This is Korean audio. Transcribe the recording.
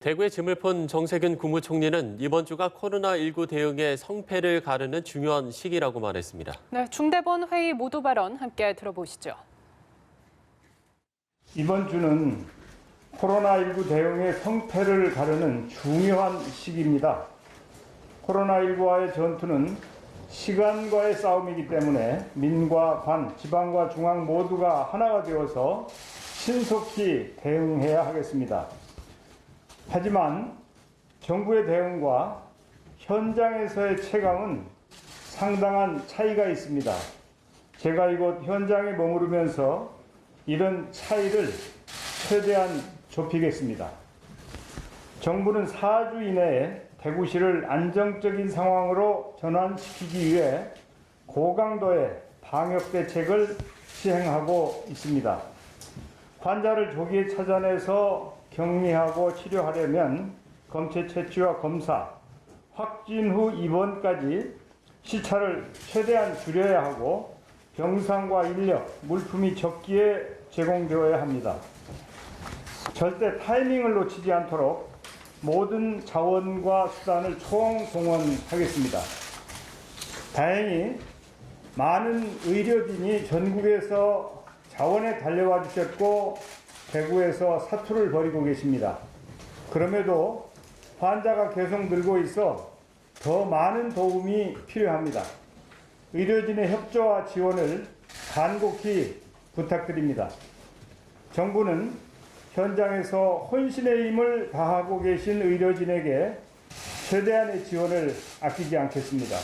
대구의 짐을 푼 정세균 국무총리는 이번 주가 코로나19 대응의 성패를 가르는 중요한 시기라고 말했습니다. 네, 중대본 회의 모두 발언 함께 들어보시죠. 이번 주는 코로나19 대응의 성패를 가르는 중요한 시기입니다. 코로나19와의 전투는 시간과의 싸움이기 때문에 민과 관, 지방과 중앙 모두가 하나가 되어서 신속히 대응해야 하겠습니다. 하지만 정부의 대응과 현장에서의 체감은 상당한 차이가 있습니다. 제가 이곳 현장에 머무르면서 이런 차이를 최대한 좁히겠습니다. 정부는 4주 이내에 대구시를 안정적인 상황으로 전환시키기 위해 고강도의 방역 대책을 시행하고 있습니다. 환자를 조기에 찾아내서 격리하고 치료하려면 검체 채취와 검사, 확진 후 입원까지 시차를 최대한 줄여야 하고 병상과 인력, 물품이 적기에 제공되어야 합니다. 절대 타이밍을 놓치지 않도록 모든 자원과 수단을 총동원하겠습니다. 다행히 많은 의료진이 전국에서 자원에 달려와 주셨고 대구에서 사투를 벌이고 계십니다. 그럼에도 환자가 계속 늘고 있어 더 많은 도움이 필요합니다. 의료진의 협조와 지원을 간곡히 부탁드립니다. 정부는 현장에서 혼신의 힘을 다하고 계신 의료진에게 최대한의 지원을 아끼지 않겠습니다.